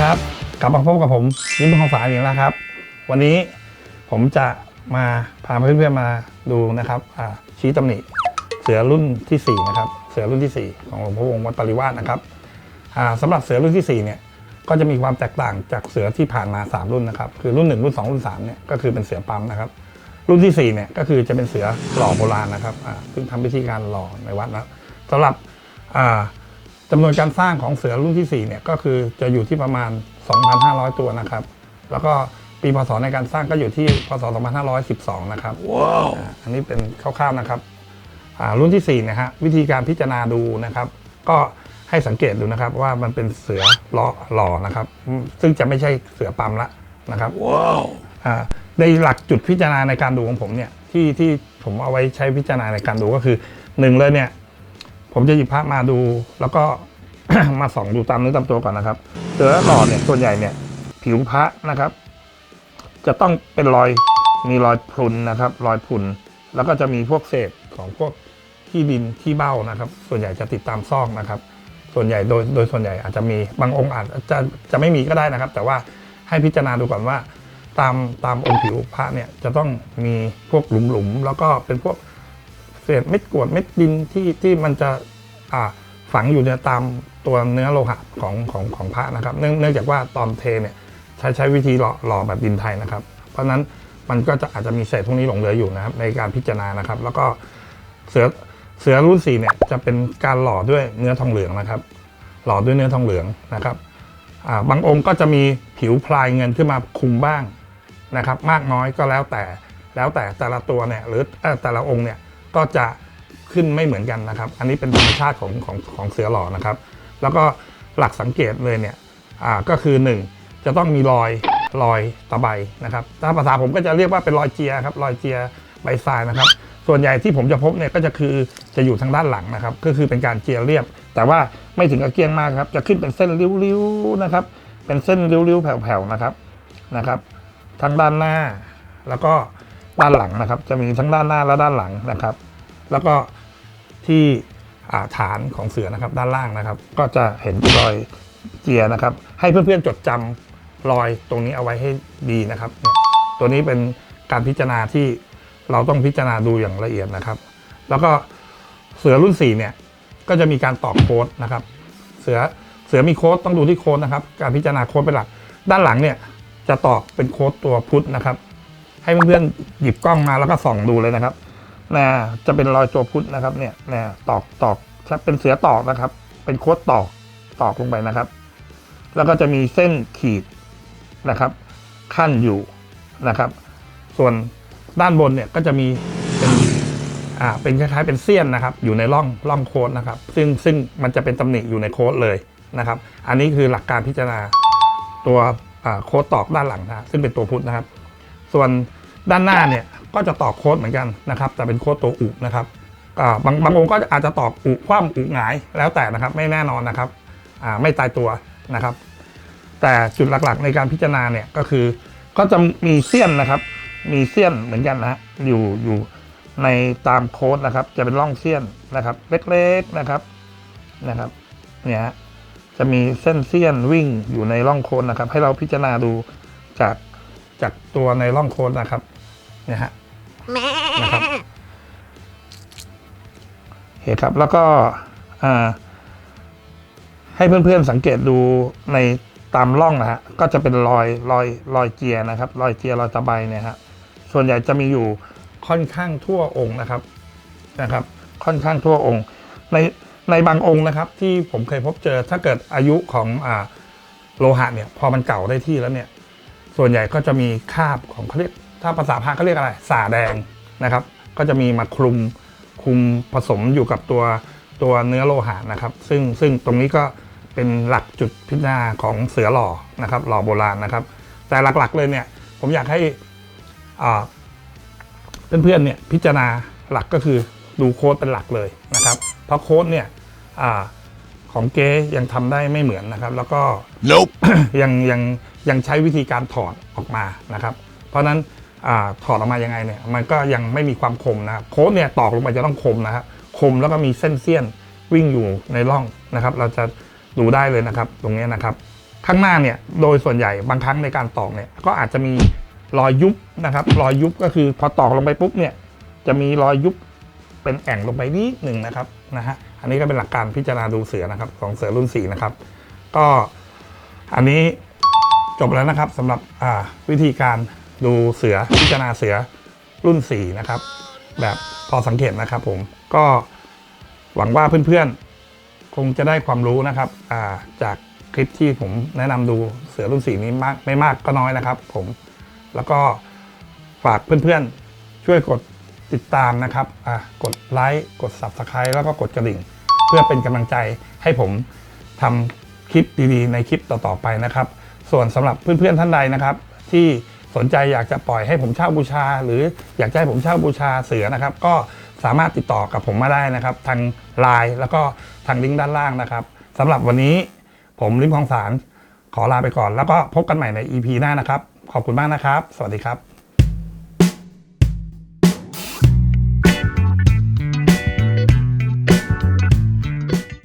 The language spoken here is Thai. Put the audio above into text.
ครับ กลับมาพบกับผมยิ้มของฝาอีกแล้วครับ วันนี้ผมจะมาพาเพื่อนๆมาดูนะครับชี้ตำหนิเสือรุ่นทีสี่4 นะครับ เสือรุ่นที่ 4 ของหลวงพ่อวงศ์วัดปริวาสนะครับอ่าสำหรับเสือรุ่นที่ 4 เนี่ยก็จะมีความแตกต่างจากเสือที่ผ่านมา 3 รุ่นนะครับ คือรุ่น 1 รุ่น 2 รุ่น3เนี่ยก็คือเป็นเสือปั๊มนะครับ รุ่นที่ 4 เนี่ยก็คือจะเป็นเสือหล่อโบราณนะครับซึ่งทำพิธีการหล่อในวัดนะสำหรับ จำนวนการสร้างของเสือรุ่นที่4เนี่ยก็คือจะอยู่ที่ประมาณ 2,500 ตัวนะครับ แล้วก็ปีพศในการสร้างก็อยู่ที่พศ 2512 นะครับว้าวอันนี้เป็นคร่าวๆนะครับอ่ารุ่นที่4เนะฮะวิธีการพิจารณาดูนะครับ ก็ให้สังเกตดูนะครับว่ามันเป็นเสือล้อหล่อนะครับอืมซึ่งจะไม่ใช่เสือปั๊มละนะครับว้าวในหลักจุดพิจารณาในการดูของผมเนี่ยที่ที่ผมเอาไว้ใช้พิจารณาในการดูก็คือหนึ่งเลยเนี่ย ผมจะหยิบพระมาดู แล้วก็ มาส่องดูตามเนื้อตามตัวก่อนนะครับเสือหล่อเนี่ยส่วนใหญ่เนี่ย ผิวพระนะครับ จะต้องเป็นรอยมีรอยพรุนนะครับ รอยพรุนแล้วก็จะมีพวกเศษของพวกที่ดินที่เบ้านะครับ ส่วนใหญ่จะติดตามซอกนะครับ ส่วนใหญ่โดยโดยส่วนใหญ่อาจจะมีบางองค์อาจจะจะไม่มีก็ได้นะครับ แต่ว่าให้พิจารณาดูก่อนว่า ตามตามองค์ผิวพระเนี่ยจะต้องมีพวกหลุมๆแล้วก็เป็นพวก เศษเม็ดกรวดเม็ดดินที่ที่มันจะอ่าฝังอยู่ในตามตัวเนื้อโลหะของของของพระนะครับ เนื่องจากว่าตอนเทเนี่ยใช้ใช้วิธีหล่อหล่อแบบดินไทยนะครับ เพราะฉะนั้นมันก็จะอาจจะมีเศษพวกนี้หลงเหลืออยู่นะครับในการพิจารณานะครับ แล้วก็เสือเสือรุ่นสี่เนี่ยจะเป็นการหล่อด้วยเนื้อทองเหลืองนะครับ หล่อด้วยเนื้อทองเหลืองนะครับาบางองค์ก็จะมีผิวพลายเงินขึ้นมาคุมบ้างนะครับ มากน้อยก็แล้วแต่แล้วแต่แต่ละตัวเนี่ยหรือแต่ละองค์เนี่ย ก็จะขึ้นไม่เหมือนกันนะครับ อันนี้เป็นธรรมชาติของของของเสือหล่อนะครับ แล้วก็หลักสังเกตเลยเนี่ยอ่าก็คือ 1 จะต้องมีรอยรอยตะไบนะครับถ้าภาษาผมก็จะเรียกว่าเป็นรอยเจียครับรอยเจียใบทรายนะครับ ส่วนใหญ่ที่ผมจะพบเนี่ยก็จะคือจะอยู่ทางด้านหลังนะครับ ก็คือเป็นการเจียเรียบ แต่ว่าไม่ถึงกับเกรียงมากครับจะขึ้นเป็นเส้นริ้วๆนะครับ เป็นเส้นริ้วๆแผ่วๆนะครับนะครับ ทั้งด้านหน้าแล้วก็ ด้านหลังนะครับ จะมีทั้งด้านหน้าและด้านหลังนะครับ แล้วก็ที่ฐานของเสือนะครับด้านล่างนะครับ ก็จะเห็นรอยเจียนะครับ ให้เพื่อนๆจดจำรอยตรงนี้เอาไว้ให้ดีนะครับเนี่ยตัวนี้เป็นการพิจารณาที่เราต้องพิจารณาดูอย่างละเอียดนะครับ แล้วก็เสือรุ่น4เนี่ยก็จะมีการตอกโค้ดนะครับ เสือเสือมีโค้ดต้องดูที่โค้ดนะครับ การพิจารณาโค้ดเป็นหลัก ด้านหลังเนี่ยจะตอกเป็นโค้ดตัวพุทธนะครับ ให้เพื่อนๆหยิบกล้องมาแล้วก็ส่องดูเลยนะครับนะจะเป็นรอยตัวพุทธนะครับเนี่ยนะตอกตอกเป็นเสือตอกนะครับ เป็นโคดตอกตอกลงไปนะครับ แล้วก็จะมีเส้นขีดนะครับ ขั้นอยู่นะครับ ส่วนด้านบนเนี่ยก็จะมีเป็นอ่าเป็นคล้ายๆเป็นเสี้ยนนะครับ อยู่ในร่องร่องโค้ดนะครับ ซึ่งซึ่งมันจะเป็นตำหนิอยู่ในโค้ดเลยนะครับ อันนี้คือหลักการพิจารณาตัวอ่าโค้ดตอกด้านหลังนะซึ่งเป็นตัวพุทธนะครับ ส่วน ด้านหน้าเนี่ยก็จะตอกโค้ดเหมือนกันนะครับแต่เป็นโค้ดตัวอุนะครับบางบางองค์ก็อาจจะตอกอุคว่ำอุหงายแล้วแต่นะครับไม่แน่นอนนะครับไม่ตายตัวนะครับ แต่จุดหลักๆในการพิจารณาเนี่ยก็คือก็จะมีเสี้ยนนะครับ มีเสี้ยนเหมือนกันนะอยู่อยู่ในตามโค้ดนะครับ จะเป็นร่องเสี้ยนนะครับ เล็กๆนะครับนะครับเนี่ยจะมีเส้นเสี้ยนวิ่งอยู่ในร่องโคนนะครับ ให้เราพิจารณาดูจากจากตัวในร่องโคนนะครับ นี่ยฮะนะครับโอเคครับแล้วก็อ่าให้เพื่อนๆสังเกตดูในตามร่องนะฮะก็จะเป็นรอยรอยรอยเจียนะครับรอยเจียรอยตะไบเนี่ยฮะส่วนใหญ่จะมีอยู่ค่อนข้างทั่วองค์นะครับนะครับ ค่อนข้างทั่วองค์ ในในบางองค์นะครับ ที่ผมเคยพบเจอถ้าเกิดอายุของอ่าโลหะเนี่ยพอมันเก่าได้ที่แล้วเนี่ย ส่วนใหญ่ก็จะมีคราบของเขาเรียก ถ้าภาษาพาเขาเรียกอะไรสาแดงนะครับ ก็จะมีมาคลุมคลุมผสมอยู่กับตัวตัวเนื้อโลหะนะครับ ซึ่งซึ่งตรงนี้ก็เป็นหลักจุดพิจารณาของเสือหล่อนะครับ หล่อโบราณนะครับ แต่หลักๆเลยเนี่ยผมอยากให้อ่าเพื่อนๆเนี่ยพิจารณาหลักก็คือดูโค้ดเป็นหลักเลยนะครับ เพราะโค้ดเนี่ยอาของเก๊ยังทำได้ไม่เหมือนนะครับ แล้วก็ Nope. ยังยังยังใช้วิธีการถอดออกมานะครับ เพราะฉะนั้นอา ถอดออกมายังไงเนี่ยมันก็ยังไม่มีความคมนะครับโค้ดเนี่ยตอกลงไปจะต้องคมนะครับคมแล้วก็มีเส้นเสี้ยนวิ่งอยู่ในร่องนะครับ เราจะดูได้เลยนะครับ ตรงนี้นะครับ ข้างหน้าเนี่ยโดยส่วนใหญ่บางครั้งในการตอกเนี่ยก็อาจจะมีรอยยุบนะครับ รอยยุบก็คือพอตอกลงไปปุ๊บเนี่ยจะมีรอยยุบเป็นแอ่งลงไปนิดหนึ่งนะครับนะฮะอันนี้ก็เป็นหลักการพิจารณาดูเสือนะครับของเสือรุ่น4นะครับ ก็อันนี้จบแล้วนะครับสำหรับวิธีการ ดูเสือพิจารณาเสือรุ่น 4 นะครับ แบบพอสังเกตนะครับผมก็หวังว่าเพื่อนๆ คงจะได้ความรู้นะครับาจากคลิปที่ผมแนะนำดูเสือรุ่นสีนี้มากไม่มากก็น้อยนะครับผมแล้วก็ฝากเพื่อนๆ ช่วยกดติดตามนะครับกดไลค์กด Subscribe แล้วก็กดกระดิ่ง เพื่อเป็นกำลังใจให้ผมทำคลิปดีๆ ในคลิปต่อๆไปนะครับ ส่วนสำหรับเพื่อนๆท่านใดนะครับ ที่ สนใจอยากจะปล่อยให้ผมเช่าบูชา หรืออยากจะให้ผมเช่าบูชาเสือนะครับ ก็สามารถติดต่อกับผมมาได้นะครับ ทางไลน์แล้วก็ทางลิงก์ด้านล่างนะครับสำหรับวันนี้ผมลิมของสารขอลาไปก่อน แล้วก็พบกันใหม่ใน EP หน้านะครับ ขอบคุณมากนะครับ สวัสดีครับ